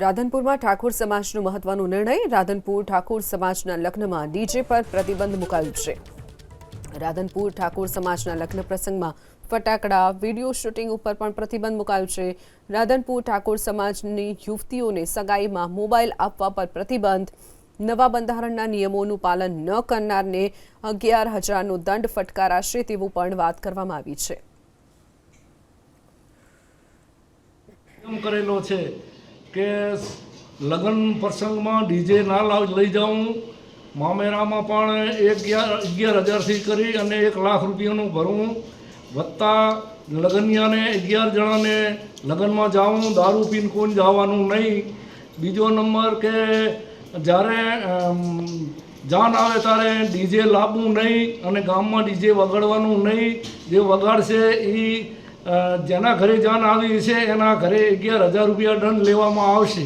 રાધનપુરમાં ઠાકોર સમાજનો મહત્વનો નિર્ણય. રાધનપુર ઠાકોર સમાજના લગ્નમાં ડીજે પર પ્રતિબંધ મુકાયો છે. રાધનપુર ઠાકોર સમાજના લગ્ન પ્રસંગમાં ફટાકડા, વીડિયો શૂટિંગ ઉપર પણ પ્રતિબંધ મુકાયો છે. રાધનપુર ઠાકોર સમાજની યુવતીઓને સગાઈમાં મોબાઈલ આપવા પર પ્રતિબંધ. નવા બંધારણના નિયમોનું પાલન ન કરનારને અગિયાર હજારનો દંડ ફટકારાશે તેવું પણ વાત કરવામાં આવી છે. કરેલો છે. કે લગ્ન પ્રસંગમાં ડીજે ના લાવ લઈ જાઉં. મામેરામાં પણ એક અગિયાર હજારથી કરી અને એક લાખ રૂપિયાનું ભરવું વત્તા લગ્નિયાને અગિયાર જણાને લગ્નમાં જાઉં, દારૂ પીને કોઈ જવાનું નહીં. બીજો નંબર કે જ્યારે જાન આવે ત્યારે ડીજે લાવવું નહીં અને ગામમાં ડીજે વગાડવાનું નહીં. જે વગાડશે એ જેના ઘરે જાન આવી છે એના ઘરે અગિયાર હજાર રૂપિયા દંડ લેવામાં આવશે.